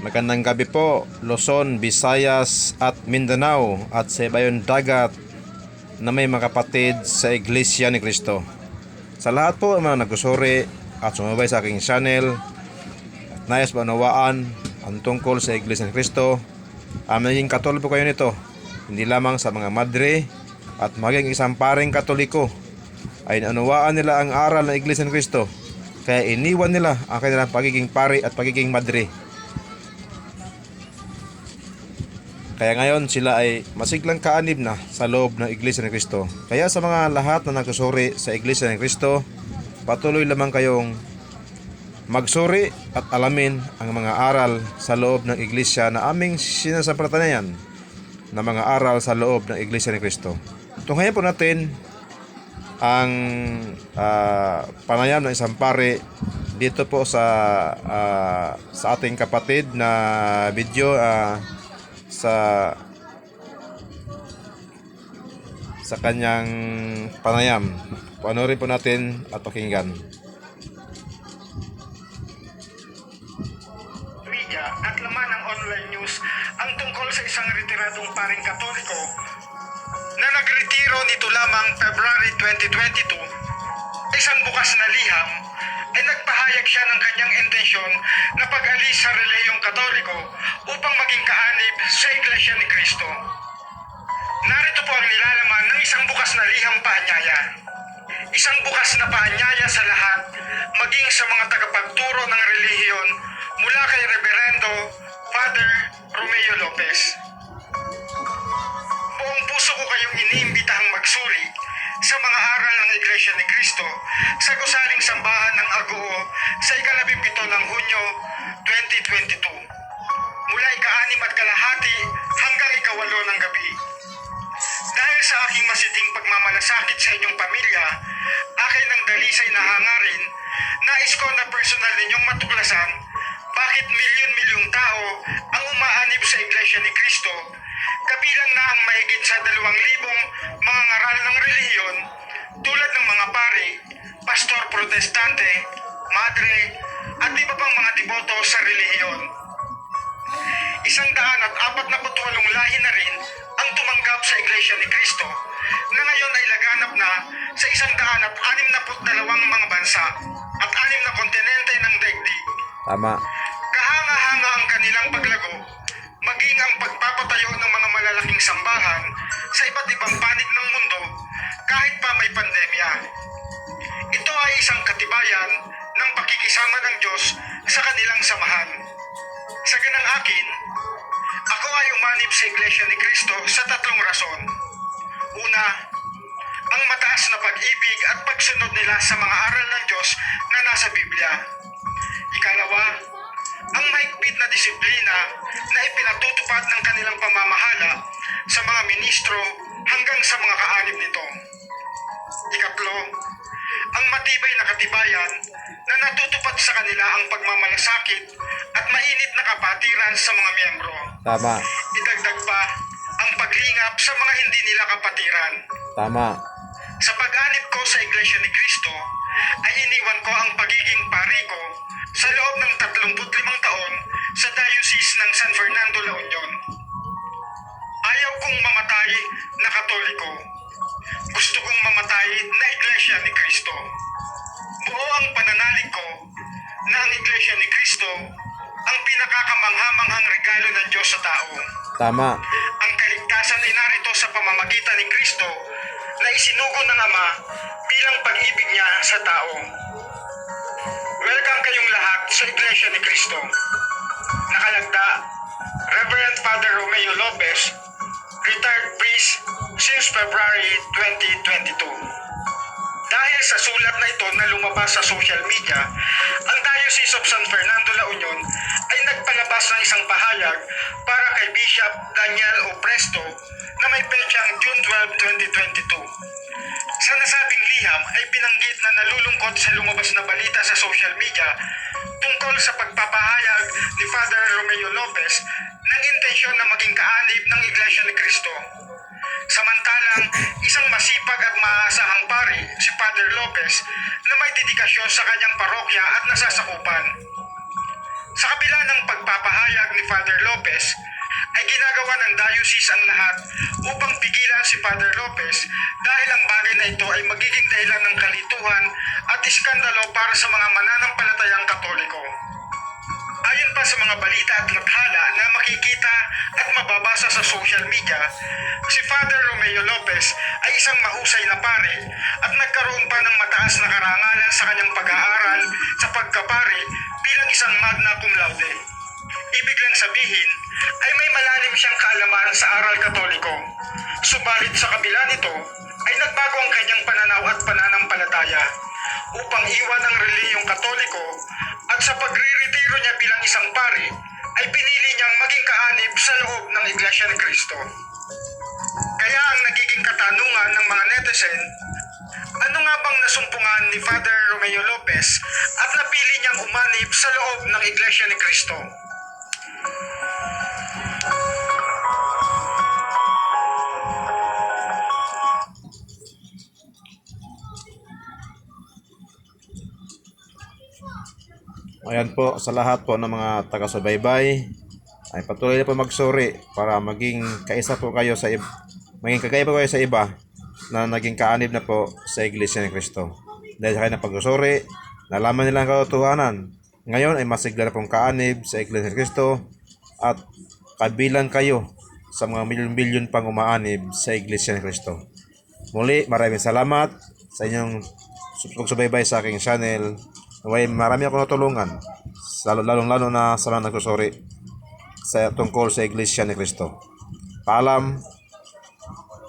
Magandang gabi po, Luzon, Visayas at Mindanao at sa iba yung dagat na may mga kapatid sa Iglesia ni Cristo. Sa lahat po ang mga nagusuri at sumabay sa aking channel at nais maunawaan ang tungkol sa Iglesia ni Cristo, ang maging katoliko kayo nito, hindi lamang sa mga madre at maging isang paring katoliko ay naunawaan nila ang aral ng Iglesia ni Cristo kaya iniwan nila ang kanilang pagiging pari at pagiging madre. Kaya ngayon sila ay masiglang kaanib na sa loob ng Iglesia ni Cristo. Kaya sa mga lahat na nagsusuri sa Iglesia ni Cristo, patuloy lamang kayong magsuri at alamin ang mga aral sa loob ng Iglesia na aming sinasampalatayan na mga aral sa loob ng Iglesia ni Cristo. Tunghayan po natin ang ah, panayam ng isang pare dito po sa ah, sa ating kapatid na video ah, sa sa kanyang panayam. Panoorin po natin at pakinggan. media at laman ng online news ang tungkol sa isang retiradong paring katoliko na nagretiro nito lamang February 2022 isang bukas na liham ay nagpahayag siya ng kanyang intensyon na pag-alis sa reliyong katoliko upang maging kaanib sa Iglesia ni Cristo. Narito po ang nilalaman ng isang bukas na liham paanyaya. Isang bukas na paanyaya sa lahat, maging sa mga tagapagturo ng relihiyon mula kay Reverendo Father Romeo Lopez. Buong puso ko kayong iniimbitahang magsuri sa mga aral ng Iglesia ni Cristo sa gusaling sambahan ng Agoo sa ikalabimpito ng Hunyo 2022 mula ika-anim at kalahati hanggang ikawalo ng gabi. Dahil sa aking masiting pagmamalasakit sa inyong pamilya, akin ng dalisay na hangarin, nais ko na personal ninyong matuklasan bakit milyon-milyong tao ang umaanib sa Iglesia ni Cristo, kabilang na ang mahigit sa dalawang libong mga ngaral ng relihiyon protestante, madre, at iba pang mga deboto sa relihiyon. Isang daan at apat na putwalong lahi na rin ang tumanggap sa Iglesia ni Cristo na ngayon ay laganap na sa isang daan at anim na dalawang mga bansa at anim na kontinente ng daigdig. Tama. Kahanga-hanga ang kanilang paglago, maging ang pagpapatayo ng mga malalaking sambahan sa iba't ibang panig ng mundo kahit pa may pandemya. Ito ay isang katibayan ng pakikisama ng Diyos sa kanilang samahan. Sa ganang akin, ako ay umanib sa Iglesia ni Cristo sa tatlong rason. Una, ang mataas na pag-ibig at pagsunod nila sa mga aral ng Diyos na nasa Biblia. Ikalawa, ang mahigpit na disiplina na ipinatutupad ng kanilang pamamahala sa mga ministro hanggang sa mga kaanib nito. Ikatlo, na katibayan na natutupad sa kanila ang pagmamalasakit at mainit na kapatiran sa mga miyembro. Tama. Idagdag pa ang paglingap sa mga hindi nila kapatiran. Tama. Sa pag-anib ko sa Iglesia ni Cristo, ay iniwan ko ang pagiging pari ko sa loob ng 35 taon sa Diocese ng San Fernando, La Union. Ayaw kong mamatay na katoliko. Gusto kong mamatay na Iglesia ni Cristo. Buo ang pananalig ko na ang Iglesia ni Cristo ang pinakakamanghamanghang regalo ng Diyos sa tao. Tama. Ang kaligtasan ay narito sa pamamagitan ni Kristo na isinugo ng Ama bilang pag-ibig niya sa tao. Welcome kayong lahat sa Iglesia ni Cristo. Nakalagda, Reverend Father Romeo Lopez, retired priest since February 2022. Dahil sa sulat na ito na lumabas sa social media, ang Diocese of San Fernando La Union ay nagpalabas ng isang pahayag para kay Bishop Daniel Opresto na may petsang June 12, 2022. Sa nasabing liham ay binanggit na nalulungkot sa lumabas na balita sa social media tungkol sa pagpapahayag ni Father Romeo Lopez ng intensyon na maging kaanib ng Iglesia ni Cristo. Samantalang isang masipag at maasahang pari, si Father Lopez, na may dedikasyon sa kanyang parokya at nasasakupan. Sa kabila ng pagpapahayag ni Father Lopez, ay ginagawa ng diocese ang lahat upang pigilan si Father Lopez dahil ang bagay na ito ay magiging dahilan ng kalituhan at iskandalo para sa mga mananampalatayang katoliko. Ayon pa sa mga balita at lathala na makikita at mababasa sa social media, si Father Romeo Lopez ay isang mahusay na pare at nagkaroon pa ng mataas na karangalan sa kanyang pag-aaral sa pagkapare bilang isang magna cum laude. Ibig lang sabihin ay may malalim siyang kaalaman sa aral katoliko. Subalit sa kabila nito ay nagbago ang kanyang pananaw at pananampalataya upang iwan ang reliyong katoliko at sa pagre-retiro niya bilang isang pari ay pinili niyang maging kaanib sa loob ng Iglesia ni Cristo. Kaya ang nagiging katanungan ng mga netizen, ano nga bang nasumpungan ni Father Romeo Lopez at napili niyang umanib sa loob ng Iglesia ni Cristo? Ayan po sa lahat po ng mga taga-subaybay ay patuloy na po magsuri para maging kaisa po kayo sa iba, maging kagaya po kayo sa iba na naging kaanib na po sa Iglesia ni Cristo. Dahil sa kanilang pagsusuri, nalaman nila ang katotohanan. Ngayon ay masigla na pong kaanib sa Iglesia ni Cristo at kabilang kayo sa mga milyon-milyon pang umaanib sa Iglesia ni Cristo. Muli, maraming salamat sa inyong pagsubaybay sa aking channel. Naway marami ako natulungan, lalo lalong lalo na sa mga nagsusuri sa tungkol sa Iglesia ni Cristo. Paalam,